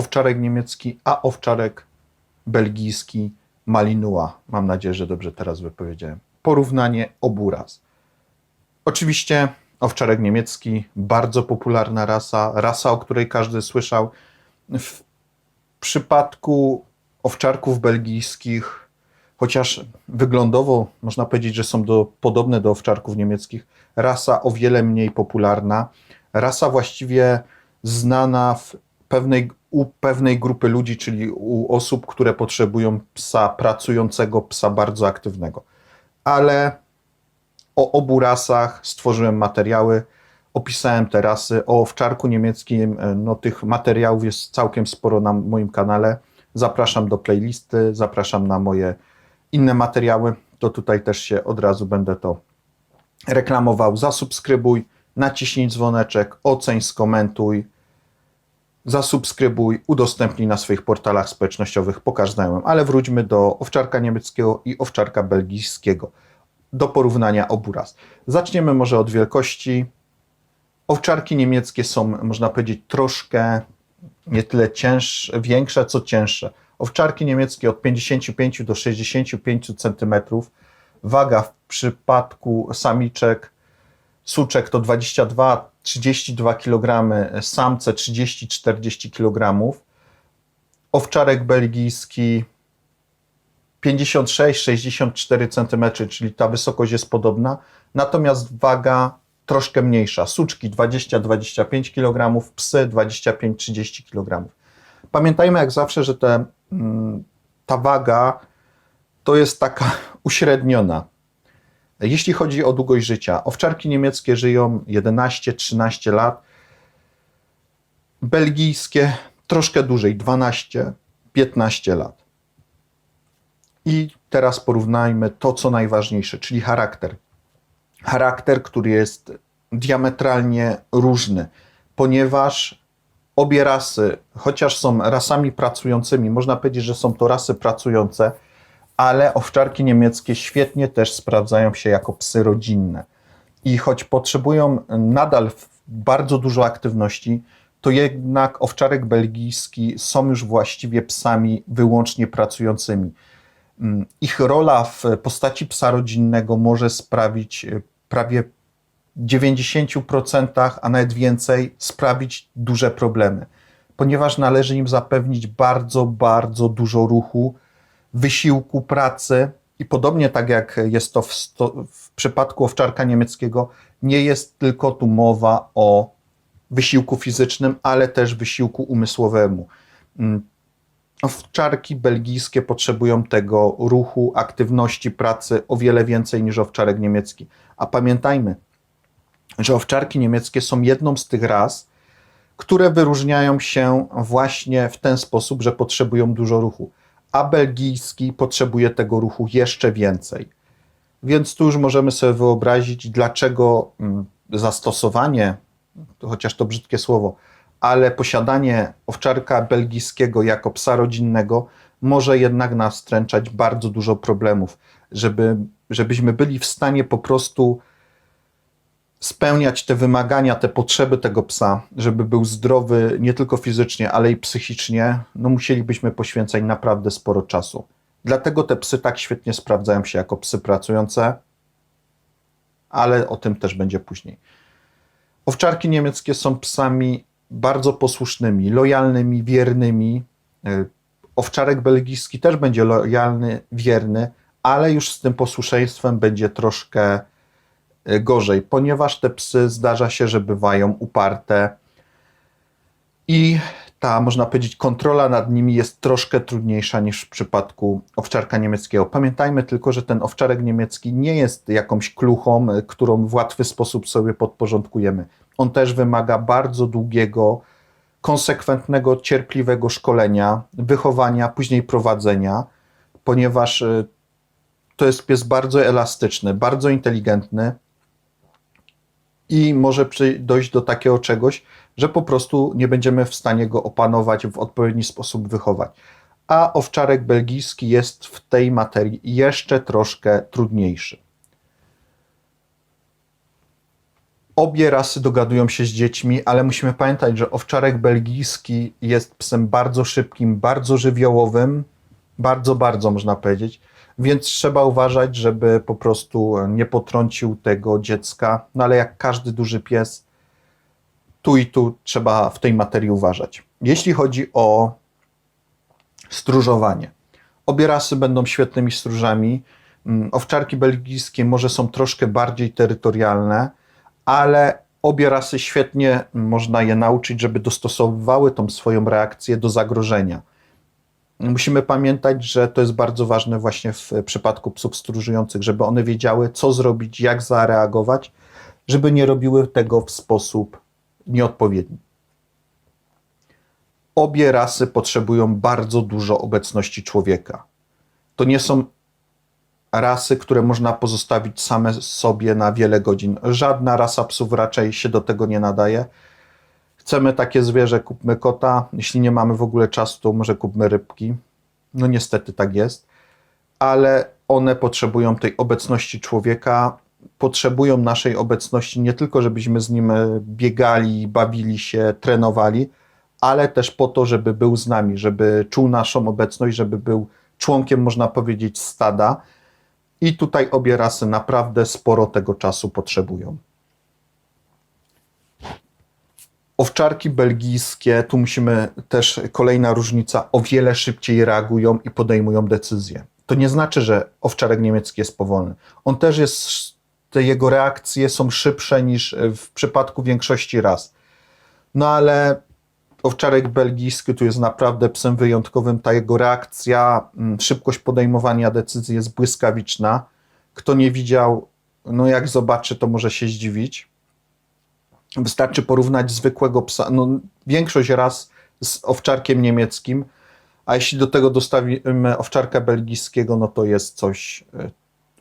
owczarek niemiecki, a owczarek belgijski Malinua. Mam nadzieję, że dobrze teraz wypowiedziałem. Porównanie obu ras. Oczywiście owczarek niemiecki, bardzo popularna rasa, rasa, o której każdy słyszał. W przypadku owczarków belgijskich, chociaż wyglądowo można powiedzieć, że są do, podobne do owczarków niemieckich, rasa o wiele mniej popularna, rasa właściwie znana w pewnej, u pewnej grupy ludzi, czyli u osób, które potrzebują psa pracującego, psa bardzo aktywnego. Ale o obu rasach stworzyłem materiały, opisałem te rasy. O owczarku niemieckim, e, no tych materiałów jest całkiem sporo na moim kanale. Zapraszam do playlisty, zapraszam na moje inne materiały. To tutaj też się od razu będę to reklamował. Zasubskrybuj, naciśnij dzwoneczek, oceń, skomentuj. Zasubskrybuj, udostępnij na swoich portalach społecznościowych, pokaż znajomym. Ale wróćmy do owczarka niemieckiego i owczarka belgijskiego do porównania obu ras. Zaczniemy może od wielkości. Owczarki niemieckie są, można powiedzieć, troszkę nie tyle cięższe, większe, co cięższe. Owczarki niemieckie od 55 do 65 cm. Waga w przypadku samiczek, suczek to 22-32 kg, samce 30-40 kg. Owczarek belgijski 56-64 cm, czyli ta wysokość jest podobna, natomiast waga troszkę mniejsza. Suczki 20-25 kg, psy 25-30 kg. Pamiętajmy jak zawsze, że te, mm, ta waga to jest taka uśredniona. Jeśli chodzi o długość życia, owczarki niemieckie żyją 11-13 lat, belgijskie troszkę dłużej 12-15 lat. I teraz porównajmy to, co najważniejsze, czyli charakter. Charakter, który jest diametralnie różny, ponieważ obie rasy, chociaż są rasami pracującymi, można powiedzieć, że są to rasy pracujące, ale owczarki niemieckie świetnie też sprawdzają się jako psy rodzinne. I choć potrzebują nadal bardzo dużo aktywności, to jednak owczarek belgijski są już właściwie psami wyłącznie pracującymi. Mm, ich rola w postaci psa rodzinnego może sprawić e, prawie 90%, a nawet więcej, sprawić duże problemy, ponieważ należy im zapewnić bardzo, bardzo dużo ruchu, wysiłku, pracy. I podobnie tak jak jest to w, sto, w przypadku owczarka niemieckiego, nie jest tylko tu mowa o wysiłku fizycznym, ale też wysiłku umysłowemu. Mm, Owczarki belgijskie potrzebują tego ruchu, aktywności, pracy o wiele więcej niż owczarek niemiecki. A pamiętajmy, że owczarki niemieckie są jedną z tych ras, które wyróżniają się właśnie w ten sposób, że potrzebują dużo ruchu, a belgijski potrzebuje tego ruchu jeszcze więcej. Więc tu już możemy sobie wyobrazić, dlaczego mm, zastosowanie, chociaż to brzydkie słowo, ale posiadanie owczarka belgijskiego jako psa rodzinnego może jednak nas stręczać bardzo dużo problemów, żeby, żebyśmy byli w stanie po prostu spełniać te wymagania, te potrzeby tego psa, żeby był zdrowy nie tylko fizycznie, ale i psychicznie, no musielibyśmy poświęcać naprawdę sporo czasu. Dlatego te psy tak świetnie sprawdzają się jako psy pracujące, ale o tym też będzie później. Owczarki niemieckie są psami bardzo posłusznymi, lojalnymi, wiernymi. E, owczarek belgijski też będzie lojalny, wierny, ale już z tym posłuszeństwem będzie troszkę gorzej, ponieważ te psy zdarza się, że bywają uparte i ta, można powiedzieć, kontrola nad nimi jest troszkę trudniejsza niż w przypadku owczarka niemieckiego. Pamiętajmy tylko, że ten owczarek niemiecki nie jest jakąś kluchą, e, którą w łatwy sposób sobie podporządkujemy on też wymaga bardzo długiego, konsekwentnego, cierpliwego szkolenia, wychowania, później prowadzenia, ponieważ y, to jest pies bardzo elastyczny, bardzo inteligentny i może dojść do takiego czegoś, że po prostu nie będziemy w stanie go opanować, w odpowiedni sposób wychować. A owczarek belgijski jest w tej materii jeszcze troszkę trudniejszy. Obie rasy dogadują się z dziećmi, ale musimy pamiętać, że owczarek belgijski jest psem bardzo szybkim, bardzo żywiołowym, bardzo, bardzo można powiedzieć, więc trzeba uważać, żeby po prostu nie potrącił tego dziecka. No ale jak każdy duży pies, tu i tu trzeba w tej materii uważać. Jeśli chodzi o stróżowanie, obie rasy będą świetnymi stróżami. Mm, Owczarki belgijskie może są troszkę bardziej terytorialne, ale obie rasy świetnie można je nauczyć, żeby dostosowywały tą swoją reakcję do zagrożenia. Musimy pamiętać, że to jest bardzo ważne właśnie w przypadku psów stróżujących, żeby one wiedziały, co zrobić, jak zareagować, żeby nie robiły tego w sposób nieodpowiedni. Obie rasy potrzebują bardzo dużo obecności człowieka. To nie są rasy, które można pozostawić same sobie na wiele godzin. Żadna rasa psów raczej się do tego nie nadaje. Chcemy takie zwierzę, kupmy kota. Jeśli nie mamy w ogóle czasu, to może kupmy rybki. No niestety tak jest. Ale one potrzebują tej obecności człowieka, potrzebują naszej obecności nie tylko, żebyśmy z nim biegali, bawili się, trenowali, ale też po to, żeby był z nami, żeby czuł naszą obecność, żeby był członkiem, można powiedzieć, stada. I tutaj obie rasy naprawdę sporo tego czasu potrzebują. Owczarki belgijskie, tu musimy też kolejna różnica, o wiele szybciej reagują i podejmują decyzje. To nie znaczy, że owczarek niemiecki jest powolny. On też jest, te jego reakcje są szybsze niż w przypadku większości ras. No ale owczarek belgijski tu jest naprawdę psem wyjątkowym. Ta jego reakcja, mm, szybkość podejmowania decyzji jest błyskawiczna. Kto nie widział, no jak zobaczy, to może się zdziwić. Wystarczy porównać zwykłego psa, no większość raz z owczarkiem niemieckim, a jeśli do tego dostawimy owczarka belgijskiego, no to jest coś, y,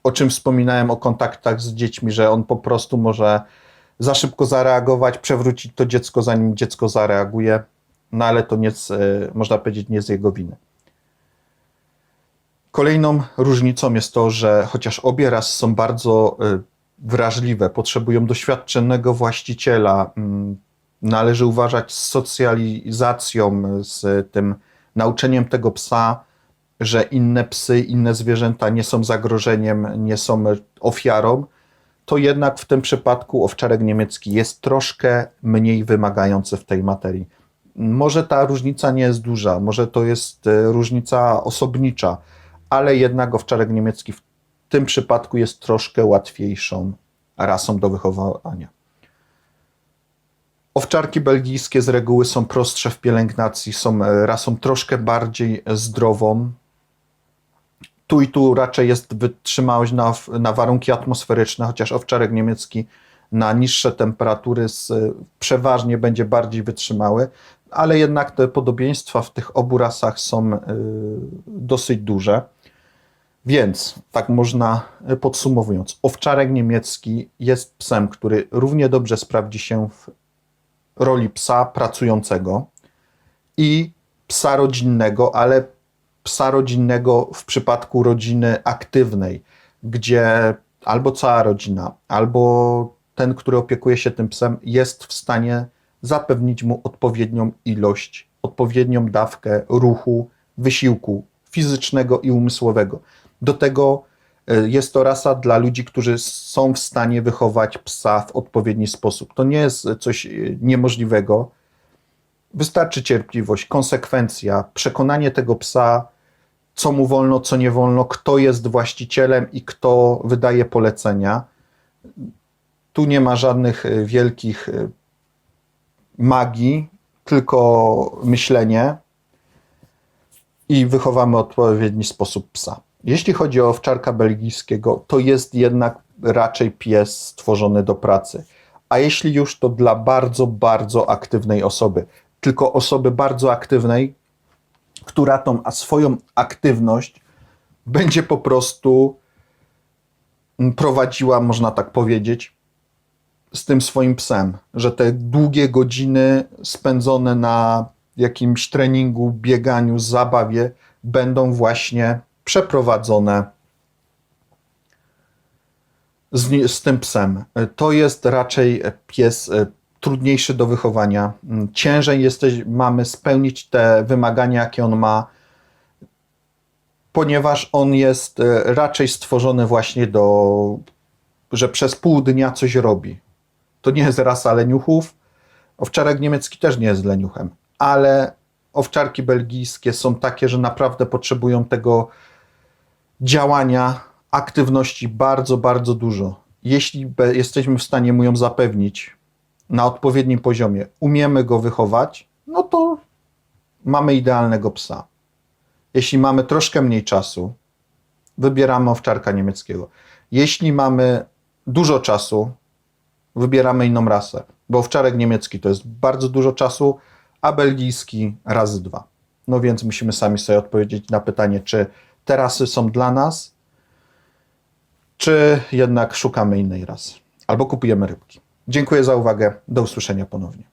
o czym wspominałem o kontaktach z dziećmi, że on po prostu może za szybko zareagować, przewrócić to dziecko, zanim dziecko zareaguje, no ale to nie, z, y, można powiedzieć, nie z jego winy. Kolejną różnicą jest to, że chociaż obie rasy są bardzo y, wrażliwe, potrzebują doświadczonego właściciela, mm, należy uważać z socjalizacją, z tym nauczeniem tego psa, że inne psy, inne zwierzęta nie są zagrożeniem, nie są ofiarą, to jednak w tym przypadku owczarek niemiecki jest troszkę mniej wymagający w tej materii. Może ta różnica nie jest duża, może to jest e, różnica osobnicza, ale jednak owczarek niemiecki w tym przypadku jest troszkę łatwiejszą rasą do wychowania. Owczarki belgijskie z reguły są prostsze w pielęgnacji, są e, rasą troszkę bardziej zdrową. Tu i tu raczej jest wytrzymałość na, na warunki atmosferyczne, chociaż owczarek niemiecki na niższe temperatury z, przeważnie będzie bardziej wytrzymały, ale jednak te podobieństwa w tych obu rasach są y, dosyć duże. Więc, tak można e, podsumowując, owczarek niemiecki jest psem, który równie dobrze sprawdzi się w roli psa pracującego i psa rodzinnego, ale psa rodzinnego w przypadku rodziny aktywnej, gdzie albo cała rodzina, albo ten, który opiekuje się tym psem, jest w stanie zapewnić mu odpowiednią ilość, odpowiednią dawkę ruchu, wysiłku fizycznego i umysłowego. Do tego e, jest to rasa dla ludzi, którzy są w stanie wychować psa w odpowiedni sposób. To nie jest coś e, niemożliwego. Wystarczy cierpliwość, konsekwencja, przekonanie tego psa, co mu wolno, co nie wolno, kto jest właścicielem i kto wydaje polecenia. Tu nie ma żadnych e, wielkich magii, tylko myślenie i wychowamy w odpowiedni sposób psa. Jeśli chodzi o owczarka belgijskiego, to jest jednak raczej pies stworzony do pracy. A jeśli już, to dla bardzo, bardzo aktywnej osoby. Tylko osoby bardzo aktywnej, która tą a swoją aktywność będzie po prostu prowadziła, można tak powiedzieć, z tym swoim psem, że te długie godziny spędzone na jakimś treningu, bieganiu, zabawie będą właśnie przeprowadzone z, z tym psem. To jest raczej pies e, trudniejszy do wychowania. Mm, Ciężej jesteś, mamy spełnić te wymagania, jakie on ma, ponieważ on jest e, raczej stworzony właśnie do, że przez pół dnia coś robi. To nie jest rasa leniuchów. Owczarek niemiecki też nie jest leniuchem, ale owczarki belgijskie są takie, że naprawdę potrzebują tego działania, aktywności bardzo, bardzo dużo. Jeśli jesteśmy w stanie mu ją zapewnić na odpowiednim poziomie, umiemy go wychować, no to mamy idealnego psa. Jeśli mamy troszkę mniej czasu, wybieramy owczarka niemieckiego. Jeśli mamy dużo czasu, wybieramy inną rasę, bo owczarek niemiecki to jest bardzo dużo czasu, a belgijski razy dwa. No więc musimy sami sobie odpowiedzieć na pytanie, czy te rasy są dla nas, czy jednak szukamy innej rasy, albo kupujemy rybki. Dziękuję za uwagę. Do usłyszenia ponownie.